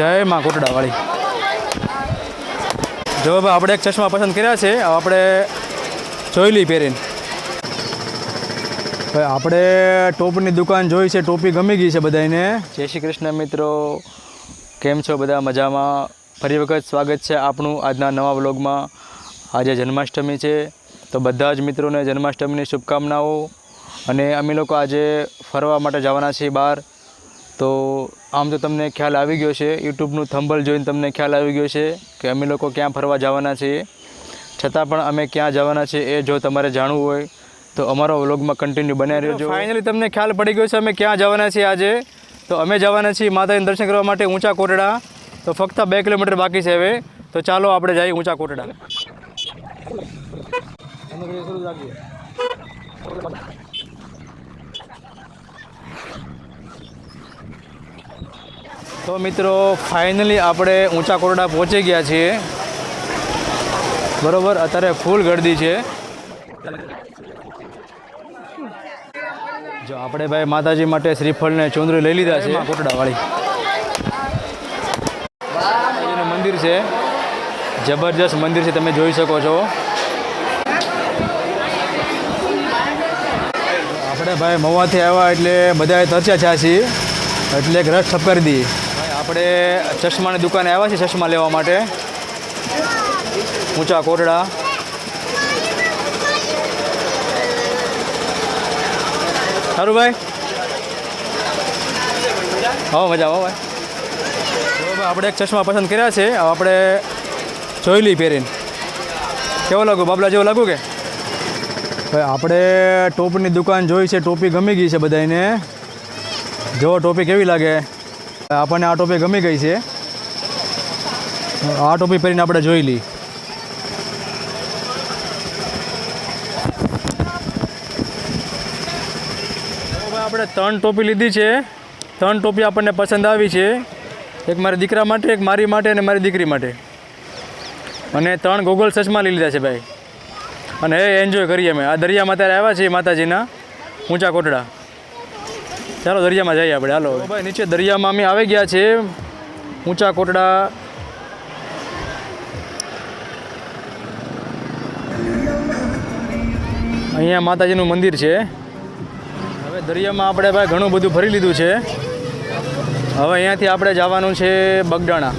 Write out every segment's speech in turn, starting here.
જય માં કોટડાવાળી જો ભાઈ, આપણે એક ચશ્મા પસંદ કર્યા છે આપણે જોઈ લઈ પહેરીને. ભાઈ, આપણે ટોપની દુકાન જોઈ છે, ટોપી ગમી ગઈ છે બધાને જય શ્રી કૃષ્ણ મિત્રો, કેમ છો બધા? મજામાં? ફરી વખત સ્વાગત છે આપણું આજના નવા વ્લોગમાં. આજે જન્માષ્ટમી છે, તો બધા જ મિત્રોને જન્માષ્ટમીની શુભકામનાઓ. અને અમે લોકો આજે ફરવા માટે જવાના છીએ બહાર. તો આમ તો તમને ખ્યાલ આવી ગયો છે યુટ્યુબનું થંબલ જોઈને તમને ખ્યાલ આવી ગયો છે કે અમે લોકો ક્યાં ફરવા જવાના છીએ. છતાં પણ અમે ક્યાં જવાના છીએ એ જો તમારે જાણવું હોય તો અમારો વ્લોગમાં કન્ટિન્યુ બનાવી રહેજો. ફાઇનલી તમને ખ્યાલ પડી ગયો છે અમે ક્યાં જવાના છીએ આજે. તો અમે જવાના છીએ માતાજીને દર્શન કરવા માટે ઊંચા કોટડા. તો ફક્ત બે કિલોમીટર બાકી છે હવે. તો ચાલો આપણે જઈએ ઊંચા કોટડા. તો મિત્રો ફાઇનલી આપણે ઊંચા કોરડા પહોંચી ગયા છીએ. બરોબર અત્યારે ફૂલ ગરદી છે. જો આપણે ભાઈ માતાજી માટે શ્રીફળને ચુંદરી લઈ લીધા છે. કોટડાવાળી મંદિર છે. જબરજસ્ત મંદિર છે તમે જોઈ શકો છો. આપણે ભાઈ મવાથી આવ્યા એટલે બધાએ તરચ્યા છે છીએ. એટલે એક રસ ઠપ કરી દઈએ. આપણે ચશ્માની દુકાને આવ્યા છીએ ચશ્મા લેવા માટે. ઊંચા કોટડા. સારું ભાઈ હો મજા હો, ભાઈ. આપણે એક ચશ્મા પસંદ કર્યા છે. આપણે જોઈ લઈ પહેરીને. કેવો લાગુ બાબલા જેવો લાગુ કે? ભાઈ, આપણે ટોપની દુકાન જોઈ છે. ટોપી ગમી ગઈ છે બધાને જો, ટોપી કેવી લાગે? આપણને આ ટોપી ગમી ગઈ છે. આ ટોપી પહેરીને આપણે જોઈ લઈ આપણે ત્રણ ટોપી લીધી છે. ત્રણ ટોપી આપણને પસંદ આવી છે. એક મારા દીકરા માટે, એક મારી માટે અને મારી દીકરી માટે. અને ત્રણ ગોગલ ચશ્મા લઈ લીધા છે ભાઈ. અને એ એન્જોય કરીએ અમે. આ દરિયામાં અત્યારે આવ્યા છીએ માતાજીના ઊંચા કોટડા. ચાલો દરિયામાં જઈએ આપણે, હાલો. ભાઈ, નીચે દરિયામાં અમે આવી ગયા છે ઊંચા કોટડા. અહીંયા માતાજીનું મંદિર છે. હવે દરિયામાં આપણે ભાઈ ઘણું બધું ફરી લીધું છે. હવે અહીંયાથી આપણે જવાનું છે બગડાણા.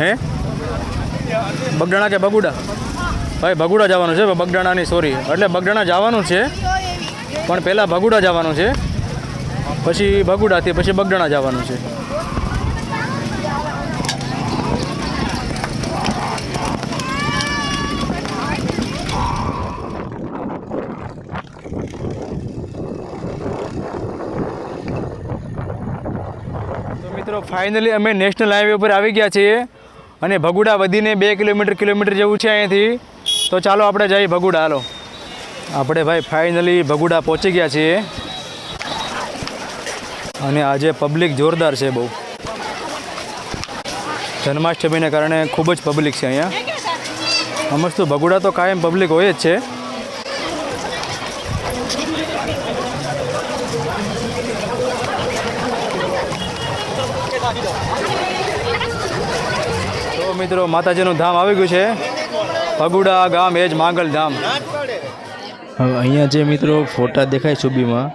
હે? બગડાણા કે બગુડા? ભાઈ ભગુડા જવાનું છે, બગડાણાની સોરી એટલે બગડાણા જવાનું છે. પણ પહેલાં ભગુડા જવાનું છે. પછી ભગુડાથી પછી બગડાણા જવાનું છે. મિત્રો ફાઇનલી અમે નેશનલ હાઈવે ઉપર આવી ગયા છીએ અને ભગુડા વધીને બે કિલોમીટર કિલોમીટર જેવું છે અહીંયાથી. તો ચાલો આપણે જઈએ ભગુડા, હાલો. આપણે ભાઈ ફાઇનલી ભગુડા પહોંચી ગયા છીએ. અને આજે પબ્લિક જોરદાર છે બહુ. જન્માષ્ટમીને કારણે ખૂબ જ પબ્લિક છે અહીંયા. અમસ્તુ તો ભગુડા તો કાયમ પબ્લિક હોય જ છે. તો મિત્રો, માતાજીનું ધામ આવી ગયું છે. ભગુડા ગામ એ જ માંગલ ધામ. અહીંયા જે મિત્રો ફોટા દેખાય છુબીમાં,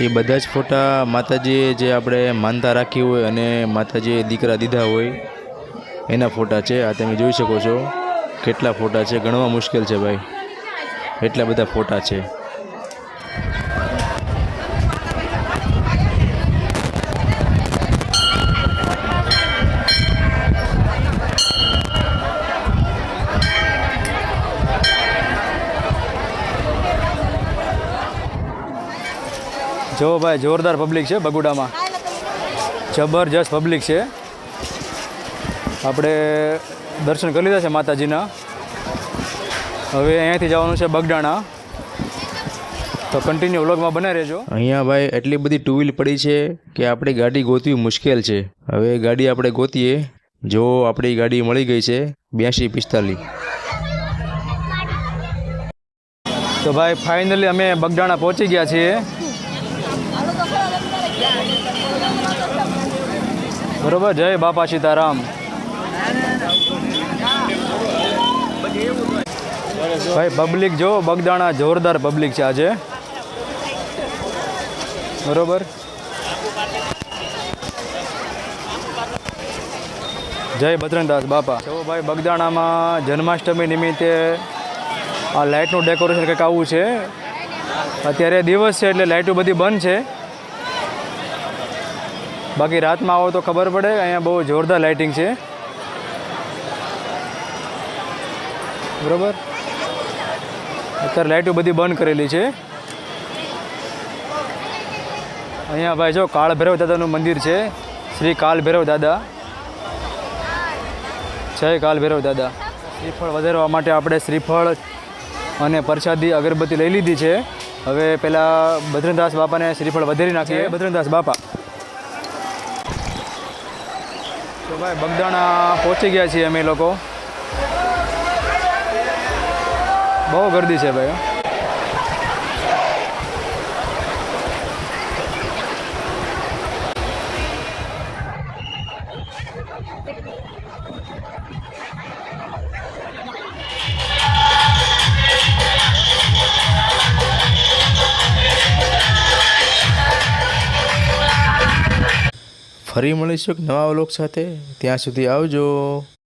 એ બધા જ ફોટા માતાજીએ જે આપણે માનતા રાખી હોય અને માતાજીએ દીકરા દીધા હોય, એના ફોટા છે. આ તમે જોઈ શકો છો. કેટલા ફોટા છે. ગણવા મુશ્કેલ છે ભાઈ. એટલા બધા ફોટા છે. જો ભાઈ જોરદાર પબ્લિક છે બગુડામાં. જબરજસ્ત પબ્લિક છે. આપણે દર્શન કરી લીધા છે માતાજીના. હવે અહીંયાથી જવાનું છે બગડાણા. તો કન્ટિન્યુ વ્લોગમાં બને રહેજો. અહીંયા ભાઈ એટલી બધી ટુ વ્હીલ પડી છે કે આપણી ગાડી ગોતવી મુશ્કેલ છે. હવે ગાડી આપણે ગોતીએ. જો આપણી ગાડી મળી ગઈ છે બ્યાસી પિસ્તાલીસ. તો ભાઈ ફાઇનલી અમે બગડાણા પહોંચી ગયા છીએ. બરોબર, જય બાપા સીતારામ. ભાઈ પબ્લિક જો, બગદાણા જોરદાર પબ્લિક છે આજે. બરોબર. જય બજરંગદાસ બાપા. જો ભાઈ, બગદાણામાં જન્માષ્ટમી નિમિત્તે આ લાઇટનું ડેકોરેશન કંઈક આવું છે. અત્યારે દિવસ છે એટલે લાઇટો બધી બંધ છે. બાકી રાતમાં આવો તો ખબર પડે અહીંયા બહુ જોરદાર લાઇટિંગ છે. બરાબર? અત્યારે લાઇટો બધી બંધ કરેલી છે. અહીંયા ભાઈ જો કાળ ભૈરવ દાદાનું મંદિર છે. શ્રી કાળભૈરવ દાદા. જય કાલ ભૈરવ દાદા. શ્રીફળ વધારવા માટે આપણે શ્રીફળ અને પ્રસાદી અગરબત્તી લઈ લીધી છે. હવે પેલા બદ્રનદાસ બાપાને શ્રીફળ વધારી નાખીએ. બદ્રનદાસ બાપા. ભાઈ બગદાણા પહોંચી ગયા છીએ અમે લોકો. બહુ ગર્દી છે ભાઈ ફરી મળીશું એક નવા વ્લોગ સાથે. ત્યાં સુધી આવજો.